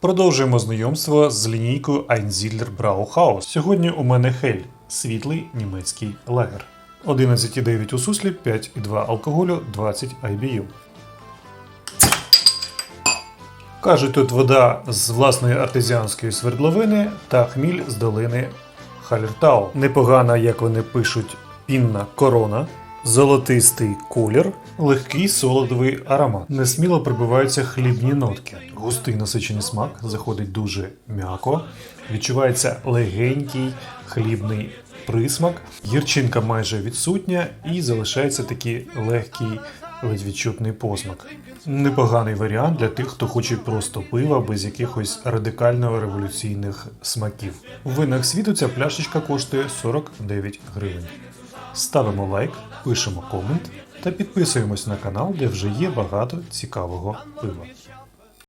Продовжуємо знайомство з лінійкою Einziller Brauhaus. Сьогодні у мене Хель світлий німецький лагер. 11,9 у суслі, 5,2 алкоголю, 20 IBU. Кажуть, тут вода з власної артезіанської свердловини та хміль з долини Халертау. Непогана, як вони пишуть, пінна корона, золотистий колір, легкий солодовий аромат. Несміло прибиваються хлібні нотки. Густий насичений смак заходить дуже м'яко. Відчувається легенький хлібний присмак. Гірчинка майже відсутня і залишається такий легкий ледь відчутний посмак. Непоганий варіант для тих, хто хоче просто пива без якихось радикально революційних смаків. У винах світу ця пляшечка коштує 49 гривень. Ставимо лайк, пишемо комент та підписуємось на канал, де вже є багато цікавого пива.